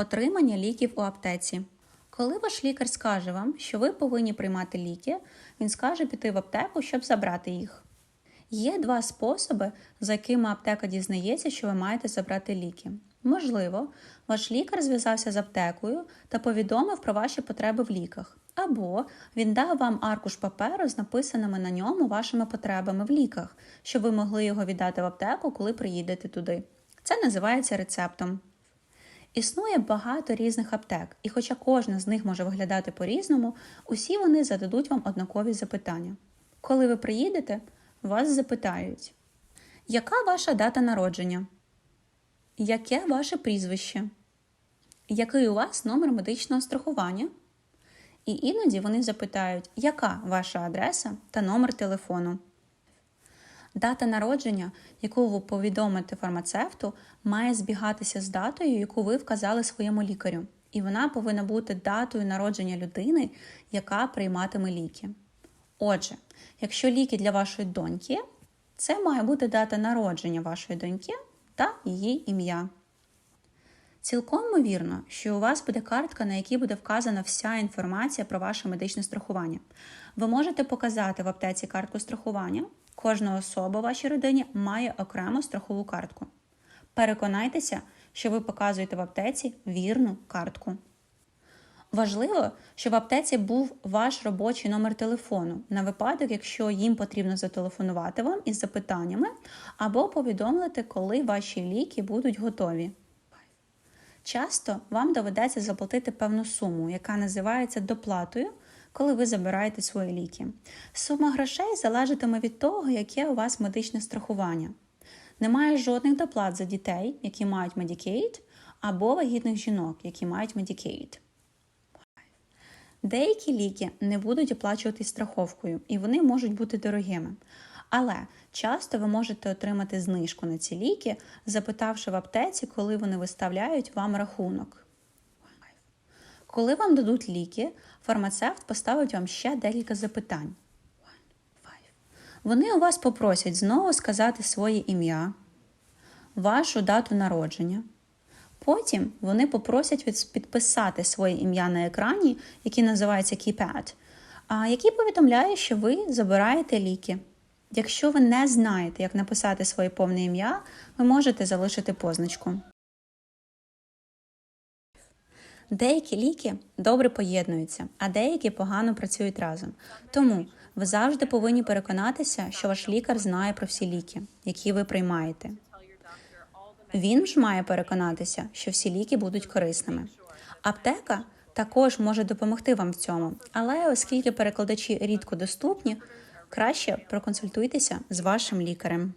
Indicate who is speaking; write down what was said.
Speaker 1: Отримання ліків у аптеці. Коли ваш лікар скаже вам, що ви повинні приймати ліки, він скаже піти в аптеку, щоб забрати їх. Є два способи, за якими аптека дізнається, що ви маєте забрати ліки. Можливо, ваш лікар зв'язався з аптекою та повідомив про ваші потреби в ліках, або він дав вам аркуш паперу з написаними на ньому вашими потребами в ліках, щоб ви могли його віддати в аптеку, коли приїдете туди. Це називається рецептом. Існує багато різних аптек, і хоча кожна з них може виглядати по-різному, усі вони зададуть вам однакові запитання. Коли ви приїдете, вас запитають, яка ваша дата народження? Яке ваше прізвище? Який у вас номер медичного страхування? І іноді вони запитають, яка ваша адреса та номер телефону. Дата народження, яку ви повідомите фармацевту, має збігатися з датою, яку ви вказали своєму лікарю, і вона повинна бути датою народження людини, яка прийматиме ліки. Отже, якщо ліки для вашої доньки, це має бути дата народження вашої доньки та її ім'я. Цілком ймовірно, що у вас буде картка, на якій буде вказана вся інформація про ваше медичне страхування. Ви можете показати в аптеці картку страхування. Кожна особа у вашій родині має окрему страхову картку. Переконайтеся, що ви показуєте в аптеці вірну картку. Важливо, щоб в аптеці був ваш робочий номер телефону на випадок, якщо їм потрібно зателефонувати вам із запитаннями або повідомити, коли ваші ліки будуть готові. Часто вам доведеться заплатити певну суму, яка називається доплатою, коли ви забираєте свої ліки. Сума грошей залежатиме від того, яке у вас медичне страхування. Немає жодних доплат за дітей, які мають Medicaid, або вагітних жінок, які мають Medicaid. Деякі ліки не будуть оплачувати страховкою, і вони можуть бути дорогими. Але часто ви можете отримати знижку на ці ліки, запитавши в аптеці, коли вони виставляють вам рахунок. Коли вам дадуть ліки, фармацевт поставить вам ще декілька запитань. Вони у вас попросять знову сказати своє ім'я, вашу дату народження. Потім вони попросять підписати своє ім'я на екрані, який називається keypad, який повідомляє, що ви забираєте ліки. Якщо ви не знаєте, як написати своє повне ім'я, ви можете залишити позначку. Деякі ліки добре поєднуються, а деякі погано працюють разом. Тому ви завжди повинні переконатися, що ваш лікар знає про всі ліки, які ви приймаєте. Він ж має переконатися, що всі ліки будуть корисними. Аптека також може допомогти вам в цьому, але оскільки перекладачі рідко доступні, краще проконсультуйтеся з вашим лікарем.